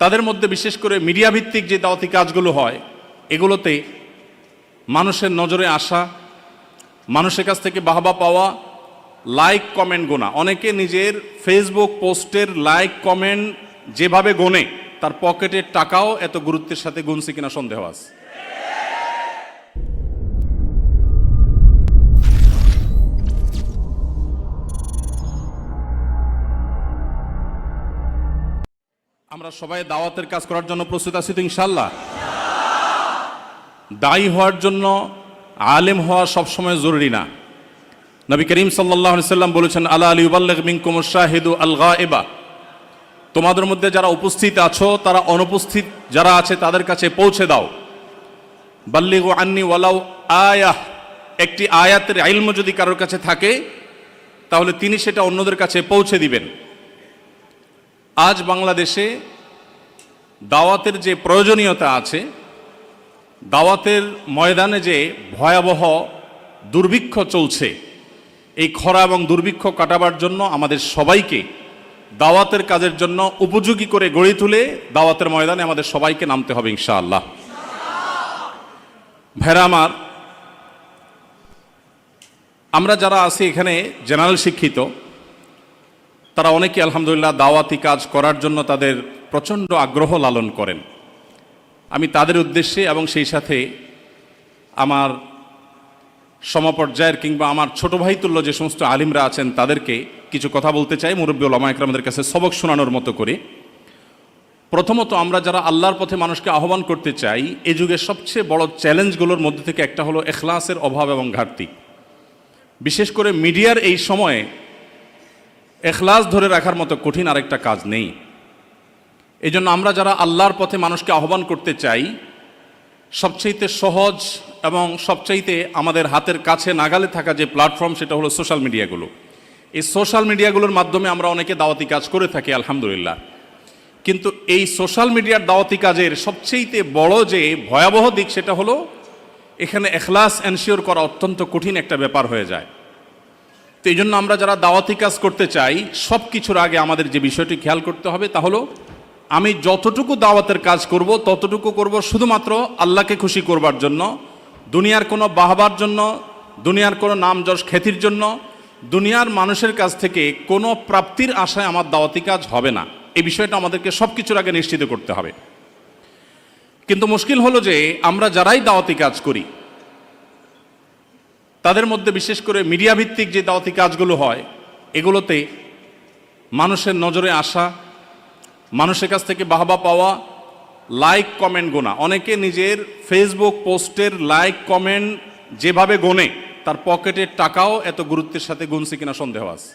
তাদের মধ্যে বিশেষ করে মিডিয়া ভিত্তিক যে দাওয়াতি কাজগুলো হয়, এগুলোতে মানুষের নজরে আসা, মানুষের কাছ থেকে বাহবা পাওয়া লাইক কমেন্ট গোনা। অনেকে নিজের ফেসবুক পোস্টের লাইক কমেন্ট যেভাবে গোনে, তার পকেটের টাকাও এত গুরুত্বের সাথে গুনছে কিনা সন্দেহ আছে। আমরা সবাই দাওয়াতের কাজ করার জন্য প্রস্তুত আছি তো ইনশাল্লাহ দায়ী হওয়ার জন্য আলেম হওয়া সবসময় জরুরি না। নবী করিম সাল্লাহ সাল্লাম বলেছেন আল্লাহ আলী উবাল্লেগ মিনকুম শাহিদু আল এবা তোমাদের মধ্যে যারা উপস্থিত আছো, তারা অনুপস্থিত যারা আছে, তাদের কাছে পৌঁছে দাও। বাল্লিগু আন্নি ওয়ালাউ আয়াহ। একটি আয়াতের আইলম যদি কারোর কাছে থাকে, তাহলে তিনি সেটা অন্যদের কাছে পৌঁছে দিবেন। আজ বাংলাদেশে দাওয়াতের যে প্রয়োজনীয়তা আছে, দাওয়াতের ময়দানে যে ভয়াবহ দুর্ভিক্ষ চলছে, এই খরা এবং দুর্ভিক্ষ কাটাবার জন্য আমাদের সবাইকে দাওয়াতের কাজের জন্য উপযোগী করে গড়ে তুলে দাওয়াতের ময়দানে আমাদের সবাইকে নামতে হবে ইনশাআল্লাহ। ভেরা আমার, আমরা যারা আছি এখানে জেনারেল শিক্ষিত তারা অনেকে আলহামদুলিল্লাহ দাওয়াতি কাজ করার জন্য তাদের প্রচণ্ড আগ্রহ লালন করেন। আমি তাদের উদ্দেশ্যে এবং সেই সাথে আমার সমপর্যায়ের কিংবা আমার ছোট ভাই তুল্য যে সমস্ত আলিমরা আছেন তাদেরকে কিছু কথা বলতে চাই, মুরব্বী ওলামা একরামদের কাছে সবক শোনানোর মতো করে। প্রথমত আমরা যারা আল্লাহর পথে মানুষকে আহ্বান করতে চাই, এ যুগের সবচেয়ে বড় চ্যালেঞ্জগুলোর মধ্যে থেকে একটা হলো এখলাসের অভাব এবং ঘাটতি। বিশেষ করে মিডিয়ার এই সময়ে এখলাস ধরে রাখার মতো কঠিন আরেকটা কাজ নেই। এই জন্য আমরা যারা আল্লাহর পথে মানুষকে আহ্বান করতে চাই, সবচাইতে সহজ এবং সবচাইতে আমাদের হাতের কাছে নাগালে থাকা যে প্ল্যাটফর্ম সেটা হলো সোশ্যাল মিডিয়াগুলো এই সোশ্যাল মিডিয়াগুলোর মাধ্যমে আমরা অনেকে দাওয়াতি কাজ করে থাকি, আলহামদুলিল্লাহ। কিন্তু এই সোশ্যাল মিডিয়ার দাওয়াতি কাজের সবচেয়েতে বড় যে ভয়াবহ দিক সেটা হলো, এখানে এখলাস এনশিওর করা অত্যন্ত কঠিন একটা ব্যাপার হয়ে যায়। তো এই জন্য আমরা যারা দাওয়াতি কাজ করতে চাই, সব কিছুর আগে আমাদের যে বিষয়টি খেয়াল করতে হবে তা হলো, আমি যতটুকু দাওয়াতের কাজ করব, ততটুকু করব শুধুমাত্র আল্লাহকে খুশি করবার জন্য, দুনিয়ার কোনো বাহবার জন্য, দুনিয়ার কোনো নাম যশ খ্যাতির জন্য, দুনিয়ার মানুষের কাছ থেকে কোনো প্রাপ্তির আশায় আমার দাওয়াতি কাজ হবে না। এই বিষয়টা আমাদেরকে সব কিছুর আগে নিশ্চিত করতে হবে। কিন্তু মুশকিল হলো যে আমরা যারাই দাওয়াতি কাজ করি তাদের মধ্যে বিশেষ করে মিডিয়া ভিত্তিক যে দাওয়াতি কাজগুলো হয়, এগুলোতে মানুষের নজরে আসা, মানুষের কাছ থেকে বাহবা পাওয়া লাইক কমেন্ট গোনা। অনেকে নিজের ফেসবুক পোস্টের লাইক কমেন্ট যেভাবে গোনে, তার পকেটের টাকাও এত গুরুত্বের সাথে গুনছে কিনা সন্দেহ আছে।